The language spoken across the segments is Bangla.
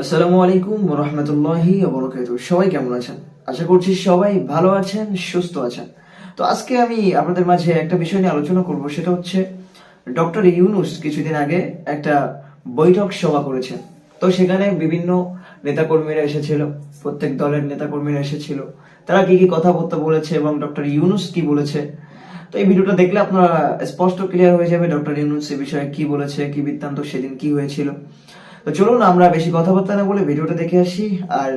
আসসালামু আলাইকুম রহমতুল্লাহি বরকাত সবাই কেমন আছেন? আশা করছি সবাই ভালো আছেন, সুস্থ আছেন। তো আজকে আমি আপনাদের মাঝে একটা বিষয় নিয়ে আলোচনা করব, সেটা হচ্ছে ডক্টর ইউনুস কিছুদিন আগে একটা বৈঠক সভা করেছেন। তো সেখানে বিভিন্ন নেতাকর্মীরা এসেছিল, প্রত্যেক দলের নেতাকর্মীরা এসেছিল। তারা কি কি কথাবার্তা বলেছে এবং ডক্টর ইউনুস কি বলেছে? তো এই ভিডিওটা দেখলে আপনারা স্পষ্ট ক্লিয়ার হয়ে যাবে ডক্টর ইউনুস এ বিষয়ে কি বলেছে, কি বৃত্তান্ত, সেদিন কি হয়েছিল। তো চলুন আমরা বেশি কথাবার্তা না বলে ভিডিওটা দেখে আসি আর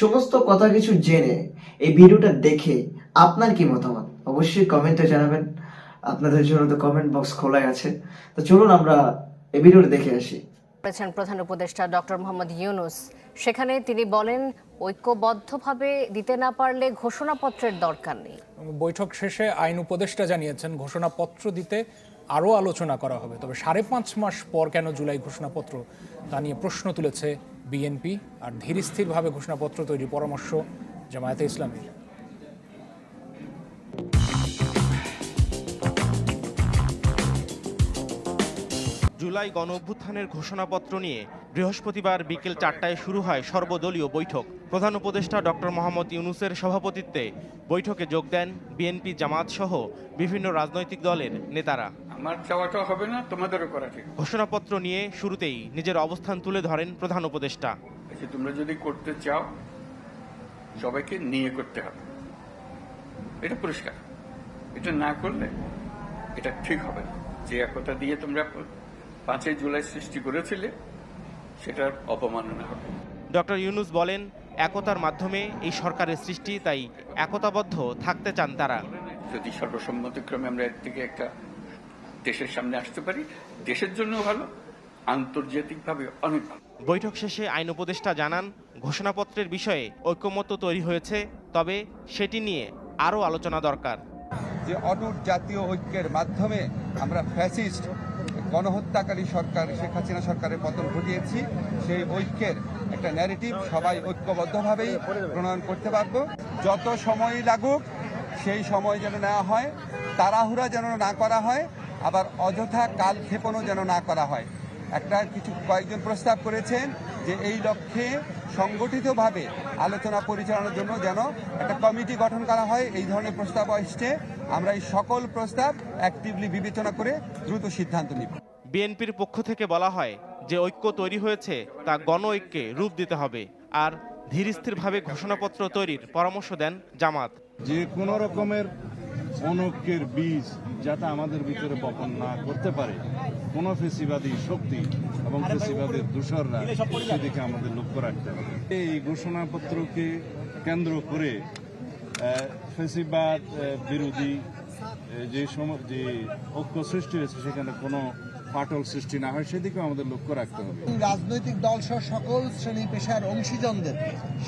সমস্ত কথা কিছু জেনে এই ভিডিওটা দেখে আপনার কি মতামত? অবশ্যই কমেন্টে জানাবেন। আপনাদের জন্য তো কমেন্ট বক্স খোলাই আছে। তো চলুন আমরা এই ভিডিওটা দেখে আসি। করেছেন প্রধান উপদেষ্টা ডক্টর মোহাম্মদ ইউনুস। সেখানে তিনি বলেন ঐক্যবদ্ধভাবে দিতে না পারলে ঘোষণাপত্রের দরকার নেই। বৈঠক শেষে আইন উপদেষ্টা জানিয়েছেন ঘোষণাপত্র দিতে আরও আলোচনা করা হবে। তবে সাড়ে পাঁচ মাস পর কেন জুলাই ঘোষণাপত্র? তা নিয়ে প্রশ্ন তুলেছে বিএনপি। আর ধীরস্থিরভাবে ঘোষণাপত্র তৈরির পরামর্শ জামায়াতে ইসলামীর। জুলাই গণ অভ্যুত্থানের ঘোষণাপত্র নিয়ে বৃহস্পতিবার বিকেল চারটায় শুরু হয় সর্বদলীয় বৈঠক। প্রধান উপদেষ্টা ডক্টর মোহাম্মদ ইউনুসের সভাপতিত্বে বৈঠকে যোগ দেন বিএনপি জামাত সহ বিভিন্ন রাজনৈতিক দলের নেতারা। আমার হবে না তোমাদেরও করা ঠিক। ঘোষণাপত্র নিয়ে শুরুতেই নিজের অবস্থান তুলে ধরেন প্রধান উপদেষ্টা। আচ্ছা তোমরা যদি করতে চাও সবাইকে নিয়ে করতে হবে। এটা পরিষ্কার। এটা না করলে এটা ঠিক হবে না। যে একতা দিয়ে তোমরা পাঁচই জুলাই সৃষ্টি করেছিলে সেটার অপমাননা হবে ডক্টর ইউনুস বলেন একতার মাধ্যমে এই সরকারের সৃষ্টি তাই একতাবদ্ধ থাকতে চান তারা। যদি সর্বসম্মতিক্রমে আমরা এর থেকে একটা দেশের সামনে আসতে পারি দেশের জন্য ভালো আন্তর্জাতিকভাবে অনেক ভালো। বৈঠক শেষে আইন উপদেষ্টা জানান ঘোষণাপত্রের বিষয়ে ঐক্যমত্য তৈরি হয়েছে তবে সেটি নিয়ে আরও আলোচনা দরকার। যে অটুট জাতীয় ঐক্যের মাধ্যমে আমরা ফ্যাসিস্ট গণহত্যাকারী সরকার, শেখ হাসিনা সরকারের পতন ঘটিয়েছি। সেই ঐক্যের একটা ন্যারেটিভ সবাই ঐক্যবদ্ধভাবেই প্রণয়ন করতে পারব। যত সময় লাগুক, সেই সময় যেন নেওয়া হয়, তাড়াহুড়া যেন না করা হয়, আবার অযথা কালক্ষেপণও যেন না করা হয়। একটা কিছু কয়েকজন প্রস্তাব করেছেন যে এই লক্ষ্যে সংগঠিতভাবে আলোচনা পরিচালনার জন্য যেন একটা কমিটি গঠন করা হয়, এই ধরনের প্রস্তাব আসছে আমরা এই সকল প্রস্তাব অ্যাক্টিভলি বিবেচনা করে দ্রুত সিদ্ধান্ত নিব। বিএনপির পক্ষ থেকে বলা হয় যে ঐক্য তৈরি হয়েছে তা গণ ঐক্যে রূপ দিতে হবে আর ধীরস্থিরভাবে ঘোষণাপত্র তৈরির পরামর্শ দেন জামাত। যে কোনো রকমের অনৈক্যের বীজ যাতে আমাদের ভিতরে বপন না করতে পারে, কোনো ফেসিবাদী শক্তি এবং ফেসিবাদের দূষররা সেদিকে আমাদের লক্ষ্য রাখতে হবে। এই ঘোষণাপত্রকে কেন্দ্র করে ফেসিবাদ বিরোধী যে সম যে ঐক্য সৃষ্টি হয়েছে সেখানে কোনো ফাটল সৃষ্টি না হয় সেদিকেও আমাদের লক্ষ্য রাখতে হবে। রাজনৈতিক দল সহ সকল শ্রেণি পেশার অংশীজনদের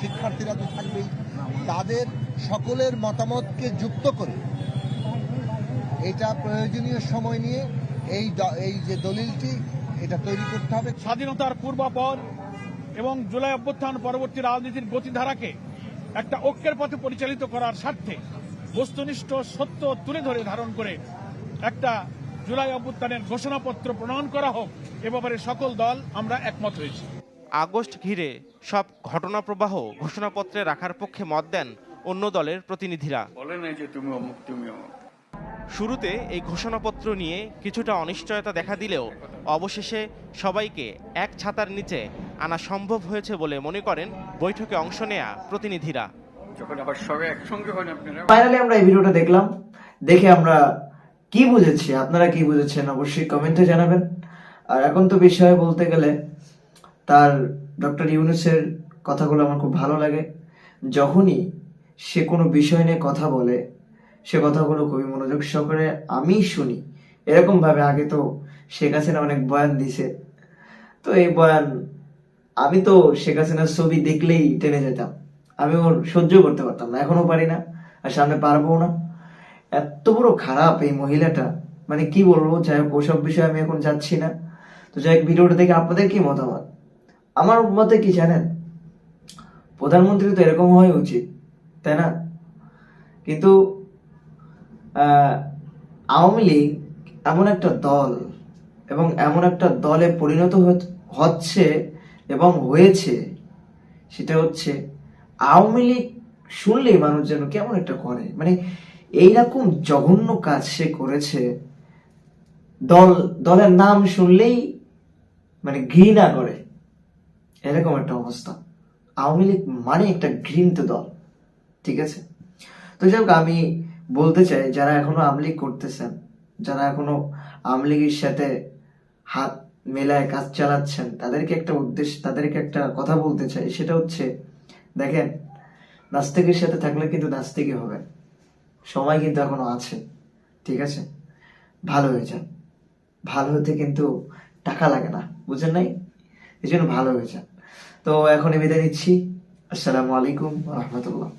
শিক্ষার্থীরা তো থাকবেই তাদের সকলের মতামতকে যুক্ত করে। এটা প্রয়োজনীয় সময় নিয়ে এই দ- এই যে দলিলটি এটা তৈরি করতে হবে। স্বাধীনতার পূর্বাপর এবং জুলাই অভ্যুত্থান পরবর্তী রাজনীতির গতিধারাকে একটা ঐক্যের পথে পরিচালিত করার স্বার্থে বস্তুনিষ্ঠ সত্য তুলে ধরে ধারণ করে একটা জুলাই অভ্যুত্থানের ঘোষণাপত্র প্রণয়ন করা হোক এ ব্যাপারে সকল দল আমরা একমত হয়েছি। আগস্ট ঘিরে সব ঘটনা প্রবাহ ঘোষণাপত্রে রাখার পক্ষে মত দেন অন্য দলের প্রতিনিধিরা। বলে নাই যে তুমি অমুক তুমি অমুক। শুরুতে এই ঘোষণাপত্র নিয়ে কিছুটা অনিশ্চয়তা দেখা দিলেও অবশেষে সবাইকে এক ছাতার নিচে আনা সম্ভব হয়েছে বলে মনে করেন বৈঠকে অংশ নেয়া প্রতিনিধিরা। যখন আবার সবাই একসঙ্গে হন আপনারা। ফাইনালি আমরা এই ভিডিওটা দেখলাম। দেখে আমরা কি বুঝেছি? আপনারা কি বুঝেছেন? অবশ্যই কমেন্টে জানাবেন। আর এখন তো বিষয়ে বলতে গেলে, তার ডক্টর ইউনুসের কথাগুলো আমার খুব ভালো লাগে। যখনই সে কোনো বিষয় নিয়ে কথা বলে, সে কথাগুলো খুবই মনোযোগ সহকারে আমি শুনি। এরকমভাবে আগে তো শেখ হাসিনা অনেক বয়ান দিছে। তো এই বয়ান, আমি তো শেখ হাসিনার ছবি দেখলেই টেনে যেতাম। আমি ওর সহ্য করতে পারতাম না। এখনও পারি না, আর সামনে পারব না। এত বড় খারাপ এই মহিলাটা। মানে কি বলব, যাই হোক, ওসব বিষয়ে আমি এখন যাচ্ছি না। তো যাই হোক, ভিডিওটা দেখে আপনাদের কি মতামত? আমার মতে কি জানেন? প্রধানমন্ত্রী তো এরকম হওয়াই উচিত, তাই না? কিন্তু আওয়ামী লীগ এমন একটা দল এবং এমন একটা দলে পরিণত হচ্ছে এবং হয়েছে, সেটা হচ্ছে আওয়ামী লীগ শুনলেই মানুষ যেন কেমন একটা করে। মানে এইরকম জঘন্য কাজ সে করেছে, দল, দলের নাম শুনলেই মানে ঘৃণা করে। এরকম একটা অবস্থা। আওয়ামী লীগ মানে একটা ঘৃণিত দল, ঠিক আছে? তো যাই আমি বলতে চাই, যারা এখনও আওয়ামী লীগ করতেছেন, যারা এখনও আওয়ামী লীগের সাথে হাত মেলায় কাজ চালাচ্ছেন, তাদেরকে একটা উদ্দেশ্য তাদেরকে একটা কথা বলতে চাই, সেটা হচ্ছে, দেখেন, নাস্তিকের সাথে থাকলে কিন্তু নাস্তিকই হবে। সময় কিন্তু এখনও আছে, ঠিক আছে? ভালো হয়ে যান। ভালো হতে কিন্তু টাকা লাগে না, বুঝেন নাই? এই জন্য ভালো হয়ে যান। তো এখন বিদায় নিচ্ছি। আসসালামু আলাইকুম রহমতুল্লাহ।